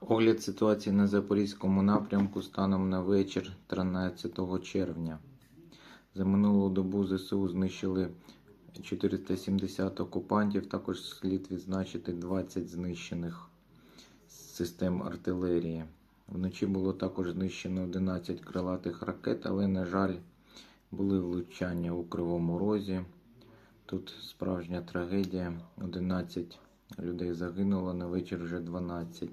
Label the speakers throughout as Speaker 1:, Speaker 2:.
Speaker 1: Огляд ситуації на Запорізькому напрямку станом на вечір 13 червня. За минулу добу ЗСУ знищили 470 окупантів. Також слід відзначити 20 знищених систем артилерії. Вночі було також знищено 11 крилатих ракет, але, на жаль, були влучання у Кривому Розі. Тут справжня трагедія. 11 людей загинуло, на вечір вже 12.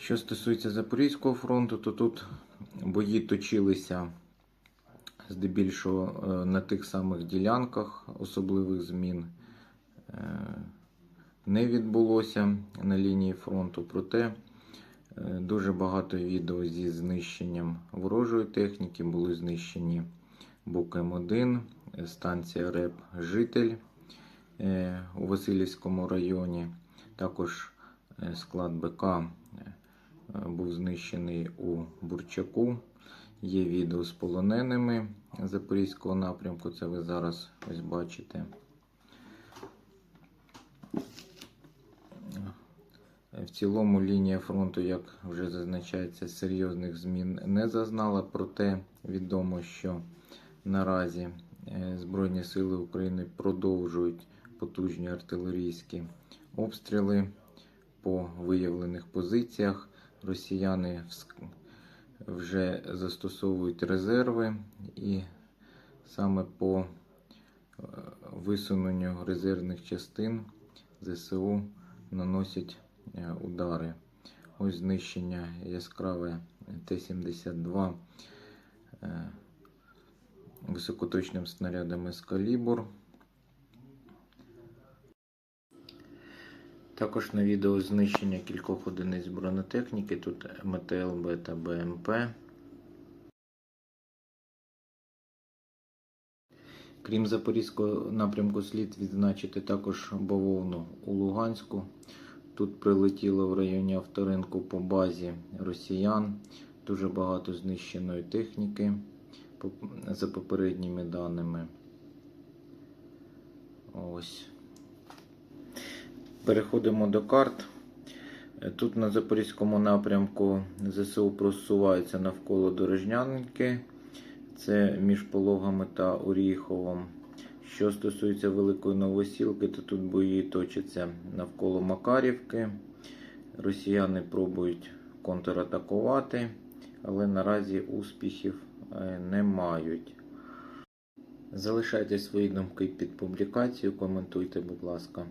Speaker 1: Що стосується Запорізького фронту, то тут бої точилися здебільшого е, на тих самих ділянках особливих змін е, не відбулося на лінії фронту. Проте е, дуже багато відео зі знищенням ворожої техніки були знищені Бук М1, станція РЕП Житель у Васильівському районі. Також склад БК був знищений у Бурчаку. Є відео з полоненими Запорізького напрямку. Це ви зараз ось бачите. В цілому лінія фронту, як вже зазначається, серйозних змін не зазнала. Проте відомо, що наразі е, Збройні Сили України продовжують потужні артилерійські обстріли по виявлених позиціях. Росіяни вже застосовують резерви і саме по е, висуненню резервних частин ЗСУ наносять е, удари. Ось знищення яскраве Т-72 е, високоточним снарядом «Ескалібур». Також на відео знищення кількох одиниць бронетехніки. Тут МТЛБ та БМП. Крім Запорізького напрямку, слід відзначити також бавовну у Луганську. Тут прилетіло в районі авторинку по базі росіян. Дуже багато знищеної техніки за попередніми даними. Ось. Переходимо до карт. Тут на Запорізькому напрямку ЗСУ просуваються навколо Дорожнянки. Це між Пологами та Оріховом. Що стосується Великої Новосілки, то тут бої точаться навколо Макарівки. Росіяни пробують контратакувати, але наразі успіхів е, не мають. Залишайте свої думки під публікацією, коментуйте, будь ласка.